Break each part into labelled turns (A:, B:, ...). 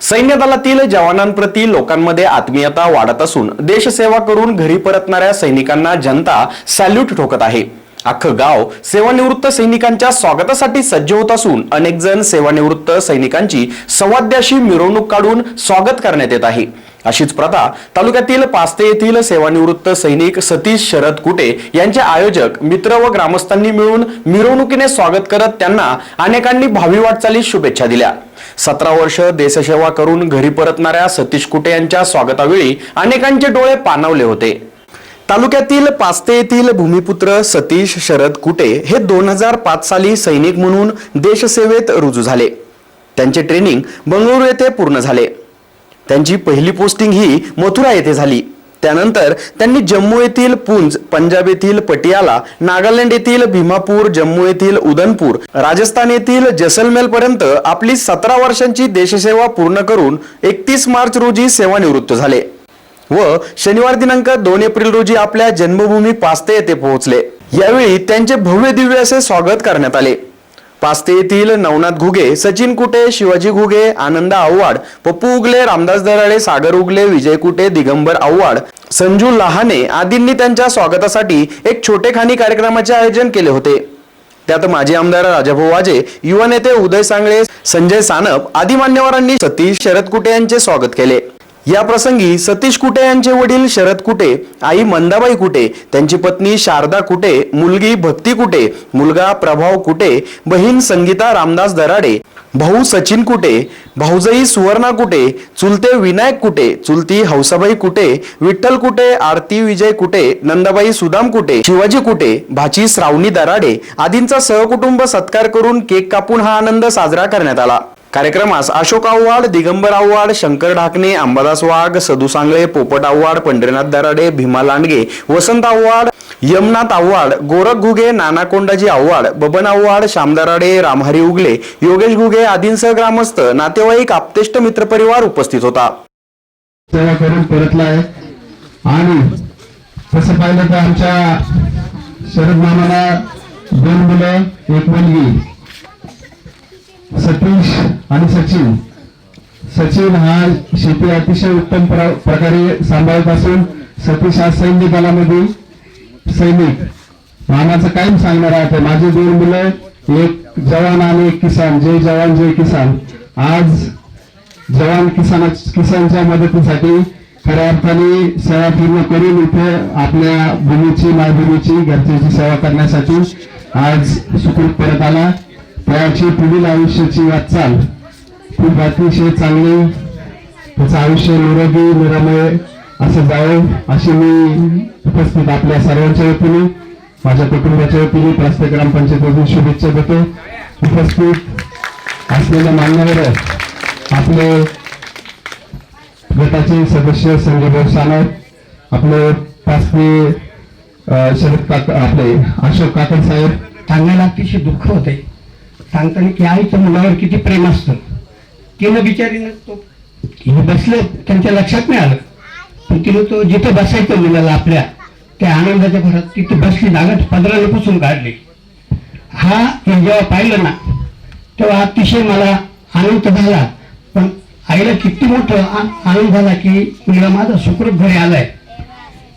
A: सैन्य दलातील जवानांप्रती लोकांमध्ये आत्मीयता वाढत असून देशसेवा करून घरी परतणाऱ्या सैनिकांना जनता सॅल्यूट ठोकत आहे. अख्खं गाव सेवानिवृत्त सैनिकांच्या स्वागतासाठी सज्ज होत असून अनेक जण सेवानिवृत्त सैनिकांची सवाद्याशी मिरवणूक काढून स्वागत करण्यात येत आहे. अशीच प्रथा तालुक्यातील पास्ते येथील सेवानिवृत्त सैनिक सतीश शरद कुटे यांचे आयोजक मित्र व ग्रामस्थांनी मिळून मिरवणुकीने स्वागत करत त्यांना अनेकांनी भावी वाटचालीस शुभेच्छा दिल्या. सतरा वर्ष देशसेवा करून घरी परतणाऱ्या सतीश कुटे यांच्या स्वागतावेळी अनेकांचे डोळे पाणावले होते. तालुक्यातील पास्ते येथील भूमिपुत्र सतीश शरद कुटे हे दोन हजार पाच साली सैनिक म्हणून देशसेवेत रुजू झाले. त्यांचे ट्रेनिंग बंगळुरू येथे पूर्ण झाले. त्यांची पहिली पोस्टिंग ही मथुरा येथे झाली. त्यानंतर त्यांनी जम्मू येथील पुंज पंजाब येथील पटियाला नागालँड येथील भीमापूर जम्मू येथील उदनपूर राजस्थान येथील जसलमेल पर्यंत आपली सतरा वर्षांची देशसेवा पूर्ण करून एकतीस मार्च रोजी सेवानिवृत्त झाले. व शनिवार दिनांक दोन एप्रिल रोजी आपल्या जन्मभूमी पास्ते येथे पोहोचले. यावेळी त्यांचे भव्य दिव्य असे स्वागत करण्यात आले. पास्ते येथील नवनाथ घुगे सचिन कुटे शिवाजी घुगे आनंद आव्हाड पप्पू उगले रामदास दराळे सागर उगले विजय कुटे दिगंबर आव्हाड संजू लहाने आदींनी त्यांच्या स्वागतासाठी एक छोटेखानी कार्यक्रमाचे आयोजन केले होते. त्यात माजी आमदार राजाभाऊ वाजे युवा नेते उदय सांगळे संजय सानप आदी मान्यवरांनी सतीश शरद कुटे यांचे स्वागत केले. या प्रसंगी सतीश कुटे यांचे वडील शरद कुटे आई मंदाबाई कुटे त्यांची पत्नी शारदा कुटे मुलगी भक्ती कुटे मुलगा प्रभाव कुटे बहीण संगीता रामदास दराडे भाऊ सचिन कुटे भाऊजई सुवर्णा कुटे चुलते विनायक कुटे चुलती हौसाबाई कुटे विठ्ठल कुटे आरती विजय कुटे नंदाबाई सुदाम कुटे शिवाजी कुटे भाची श्रावणी दराडे आदींचा सहकुटुंब सत्कार करून केक कापून हा आनंद साजरा करण्यात आला. कार्यक्रमास अशोक आव्हाड दिगंबर आव्हाड शंकर ढाकणे अंबादास वाघ सदू सांगळे पोपट आव्हाड पंढरीनाथ दराडे भीमा लांडगे वसंत आव्हाड यमनाथ आव्हाड गोरख घुगे नाना कोंडाजी आव्हाड बबन आव्हाड श्यामदराडे रामहरी उगले योगेश घुगे आदींसह ग्रामस्थ नातेवाईक आप्तेष्ट मित्रपरिवार उपस्थित होता.
B: करून परतला आहे. आणि तसं पाहिलं तर आमच्या शरद मामाला दोन मुलं एक मुलगी. सतीश आणि सचिन. सचिन हा शेती अतिशय उत्तम प्र- प्रकारे सांभाळत असून सतीश हा सैन्य दलामध्ये सैनिक. मामाचं कायम सांगणार आहे माझे दोन मुलं एक जवान आणि एक किसान. जय जवान जय किसान. आज जवान किसान किसानच्या मदतीसाठी खऱ्या अर्थाने सेवा पूर्ण करून इथे आपल्या भूमीची मायभूमीची घरच्याची सेवा करण्यासाठी आज सुखरूप परत आला. त्याची पुढील आयुष्याची वाटचाल. खूप अतिशय चांगली त्याचं आयुष्य निरोगी निरामय असं जावं अशी मी उपस्थित आपल्या सर्वांच्या वतीने माझ्या कुटुंबाच्या वतीने प्रास्ते ग्रामपंचायतीतून शुभेच्छा देतो. उपस्थित असलेल्या मान्यवर आपले गटाचे सदस्य संजय भाऊ सानप आपले पाचवे शरद काका आपले अशोक काकड साहेब.
C: सांगायला अतिशय दुःख होते सांगताना की आईचं मुलावर किती प्रेम असतं. तिनं बिचारीनं तो तिने बसलं त्यांच्या लक्षात नाही आलं. पण तिनं तो जिथं बसायचं मुलाला आपल्या त्या आनंदाच्या भरात तिथं बसली जागा पदराने पुसून काढली. हा हे जेव्हा पाहिलं ना तेव्हा अतिशय मला आनंद झाला. पण आईला किती मोठं आनंद झाला की मुलगा माझा सुखरूप घरी आलाय.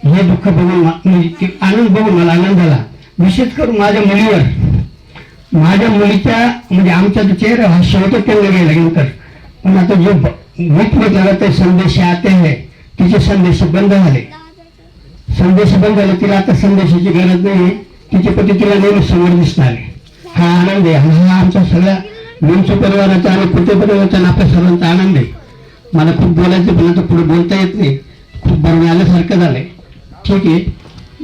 C: हे दुःख बघून म्हणजे आनंद बघून मला आनंद झाला. विशेष करून माझ्या मुलीवर. माझ्या मुलीच्या म्हणजे आमच्या तर चेहरा हा शेवट त्यांना गेल्यानंतर पण आता जो ब- गीत म्हटलं ते संदेश आते आहे तिचे संदेश बंद झाले. संदेश बंद झाले तिला आता संदेशाची गरज नाही तिचे पती तिला नेहमी समोर दिसणार हा आनंद आहे. हा आमच्या सगळ्या विंचू परिवाराचा आणि पुते परिवाराचा आपल्या सर्वांचा आनंद आहे. मला खूप बोलायचं पण आता पुढे बोलता येत नाही. खूप बरं आल्यासारखं झालंय. ठीक आहे.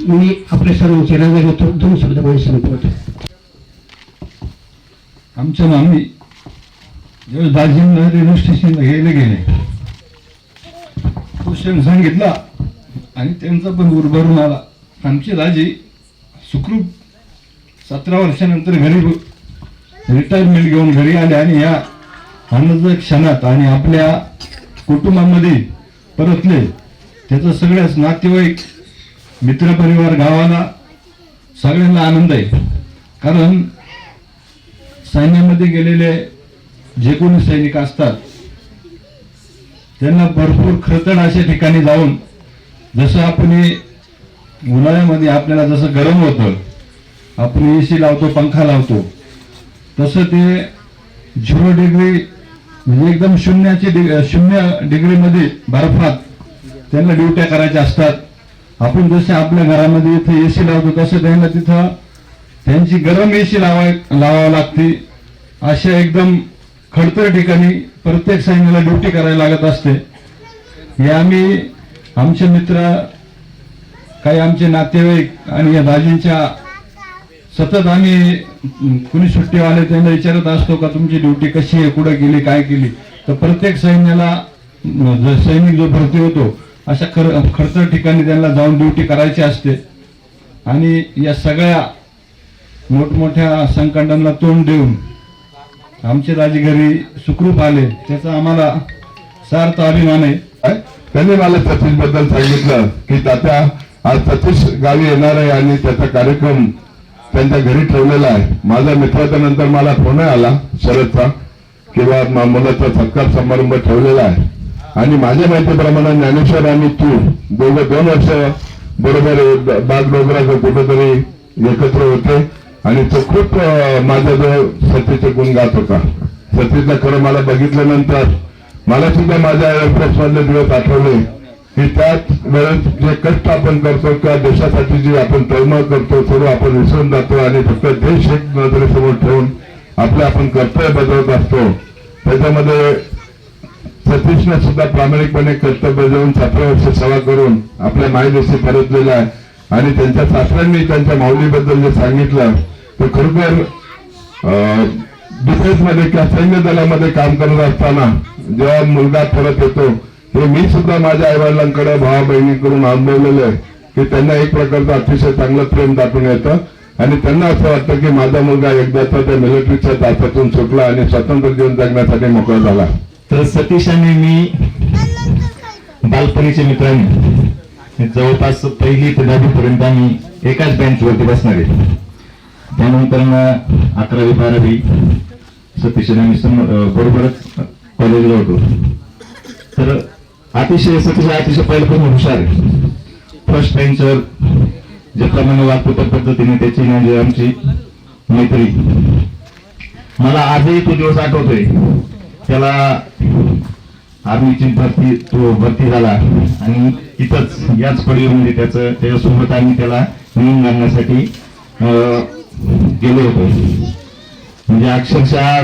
C: मी आपल्या सर्वांची रजा घेतो दोन शब्द माझ्या संपवतो
D: आमच्या मामी जेव्हा दाजींना रेल्वे स्टेशनला घ्यायला गेले तो क्षण सांगितला आणि त्यांचा पण उरभरून आला आमचे दाजी सुखरूप सतरा वर्षानंतर घरी रिटायरमेंट घेऊन घरी आले आणि या आनंद क्षणात आणि आपल्या कुटुंबामध्ये परतले. त्याचा सगळ्याच नातेवाईक मित्रपरिवार गावाला सगळ्यांना आनंद आहे. कारण सैन्यामध्ये गेलेले जे कोणी सैनिक असतात त्यांना भरपूर खरतड अशा ठिकाणी जाऊन जसं आपण उन्हाळ्यामध्ये आपल्याला जसं गरम होतं आपण एसी लावतो पंखा लावतो तसं ते झिरो डिग्री म्हणजे एकदम शून्याची डिग शून्य डिग्रीमध्ये बर्फात त्यांना ड्युट्या करायच्या असतात. आपण जसे आपल्या घरामध्ये इथे एसी लावतो तसं त्यांना तिथं त्यांची गरम एसी लावाय लावावं लागते. अशा एकदम खडतर ठिकाणी प्रत्येक सैन्याला ड्युटी करायला लागत असते. हे आम्ही आमचे मित्र काही आमचे नातेवाईक आणि या दाजींच्या सतत आम्ही कुणी सुट्टीवाले त्यांना विचारत असतो का तुमची ड्युटी कशी आहे कुठं गेली काय केली? तर प्रत्येक सैन्याला सैनिक जो भरती होतो अशा खर खडतर ठिकाणी त्यांना जाऊन ड्युटी करायची असते. आणि या सगळ्या मोठमोठ्या संकटांना तोंड देऊन आमचे राजे घरी सुखरूप आले त्याचा आम्हाला सार्थ अभिमान आहे.
E: त्यांनी मला सतीशबद्दल सांगितलं की तात्या आज सतीश गावी येणार आहे आणि त्याचा कार्यक्रम त्यांच्या घरी ठेवलेला आहे. माझ्या मित्राच्या नंतर मला फोन आला शरदचा किंवा मुलाचा सत्कार समारंभ ठेवलेला आहे. आणि माझ्या माहितीप्रमाणे ज्ञानेश्वर आणि तू दोघं दोन वर्ष बरोबर बागडोगरा कुठेतरी एकत्र होते. आणि तो खूप माझा माझ्याजवळ सतीचे गुण गात होता सतीचं खरं मला बघितल्यानंतर मला सुद्धा माझ्या एअरफोर्स मधले दिवस आठवले. की त्याच वेळेस जे कष्ट आपण करतो किंवा देशासाठी जी आपण तळमळ करतो सर्व आपण विसरून जातो आणि फक्त देश एक नजरेसमोर ठेवून आपलं आपण कर्तव्य बजावत असतो. त्याच्यामध्ये सतीशने सुद्धा प्रामाणिकपणे कर्तव्य बजावून सतरा वर्ष सेवा करून आपल्या मायदेशी परतलेला आहे. आणि त्यांच्या सासऱ्यांनी त्यांच्या माऊलीबद्दल जे सांगितलं ते खरोखर डिफेन्समध्ये किंवा सैन्य दलामध्ये काम करत असताना जेव्हा मुलगा परत येतो हे मी सुद्धा माझ्या आईवडिलांकडे भावा बहिणीकडून अनुभवलेलं आहे की त्यांना एक प्रकारचं अतिशय चांगलं प्रेम दाखवून येतं. आणि त्यांना असं वाटतं की माझा मुलगा एकदाचा त्या मिलिटरीच्या तासातून सुटला आणि स्वतंत्र जीवन जगण्यासाठी मोकळा झाला.
F: तर सतीश आणि मी बालपणीचे मित्रांनी जवळपास पहिली ते दहावीपर्यंत आम्ही एकाच बेंचवरती बसणार आहे. त्यानंतर मग अकरावी बारावी सतीश आम्ही सम- बरोबरच कॉलेजला होतो. तर अतिशय सतीश अतिशय अतिशय पहिल्यापासून हुशार आहे. फर्स्ट बेंचवर ज्याप्रमाणे वागतो त्या पद्धतीने त्याची म्हणजे आमची मैत्री. मला आजही तो दिवस आठवतोय. त्याला आर्मीची भरती तो भरती झाला. आणि इथंच याच पडीमध्ये त्याचं त्याच्यासोबत आम्ही त्याला नेऊन घालण्यासाठी अं, गेलो होतो. म्हणजे अक्षरशः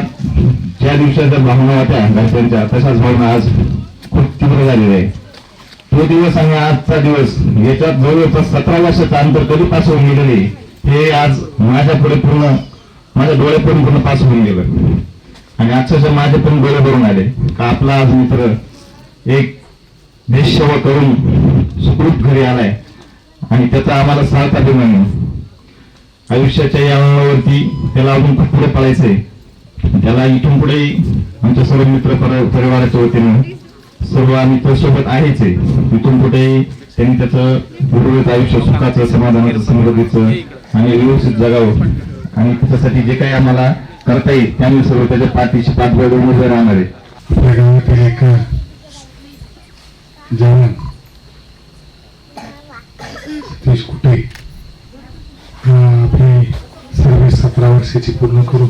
F: ज्या दिवसाच्या भावना होत्या घरच्यांच्या तशाच भावना आज खूप तीव्र झालेल्या आहे तो दिवस आणि आजचा दिवस याच्यात जवळपास सतरा वर्षाचं अंतर कधीपासून गेलेले हे आज माझ्या पुढे पूर्ण माझ्या डोळ्यापुढे पूर्ण पास होऊन गेलं. आणि अक्षरशः माझे पण डोळे भरून आले. का आपला आज मित्र एक देश सेवा करून सुखरूप घरी आलाय. आणि त्याचा आम्हाला सार्थ अभिमान. आयुष्याच्या या अंगावरती त्याला अजून खूप पुढे पळायचंय. त्याला इथून पुढे आमच्या सर्व मित्र परिवाराच्या वतीनं सर्व आम्ही सोबत आहेच आहे. इथून पुढे त्यांनी त्याचं उर्वरित आयुष्य सुखाचं समाधानाचं समृद्धीचं आणि व्यवस्थित जगावं. आणि त्याच्यासाठी जे काही आम्हाला करता येईल. ते सर्व त्याच्या पाठीशी पाठबळ देऊन उभे राहणार आहे.
G: आपल्या गावातील एक जवान सतीश कुटे हा आपली सर्व्हिस सतरा वर्षाची पूर्ण करून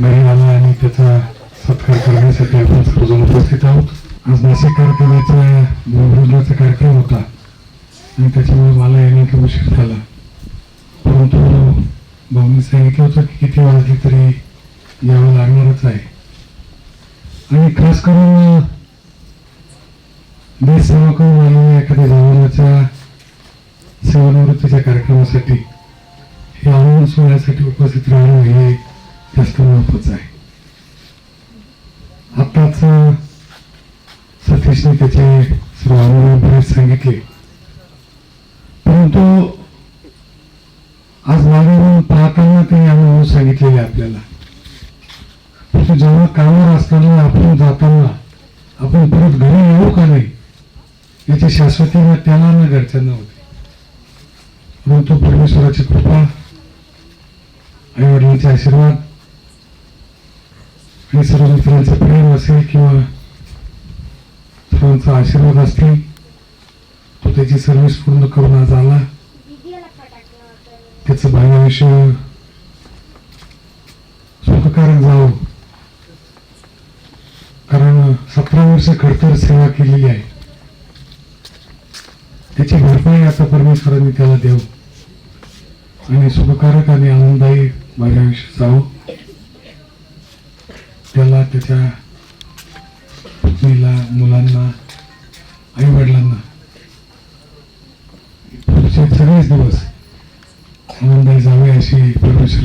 G: घरी आला आणि त्याचा सत्कार करण्यासाठी आपण सर्वजण उपस्थित आहोत. आज नाशिक कार्यक्रमाचा भूमिपूजनाचा कार्यक्रम होता आणि त्याच्यामुळे मला येण्याचा उशीर झाला. परंतु भाऊनी सांगितलं होतं की किती वाजले तरी यावं लागणारच आहे. आणि खास करून देश सेवा करून आलेल्या एखाद्या जवानाच्या सेवानिवृत्तीच्या कार्यक्रमासाठी हे आव्हान सोहळ्यासाठी उपस्थित राहणं हे जास्त महत्वाचं आहे. आत्ताच सतीशने त्याचे सर्व अनुभव बरेच सांगितले परंतु आज मागे पाहताना ते सांगितलेले आपल्याला. परंतु जेव्हा कामावर असताना आपण जाताना आपण परत घरी येऊ का नाही याची शाश्वती ना त्याला ना घरच्यांना होती. परंतु परमेश्वराची कृपा आई वडिलांचे आशीर्वाद आणि सर्व मित्रांचं प्रेम असेल किंवा सर्वांचा आशीर्वाद असतील तो त्याची सर्व्हिस पूर्ण करून आज आला. त्याचं भाग्याविषयी सुखकारक जावं कारण सतरा वर्ष खडतर सेवा केलेली आहे. त्याची भरपाई आता परमेश्वरांनी त्याला देऊ. आणि सुखकारक आणि आनंददायी माझ्या आयुष्यात जावं त्याला त्याच्या पत्नीला मुलांना आई वडिलांना पुढचे सगळेच दिवस आनंदायी जावे अशी परमेश्वर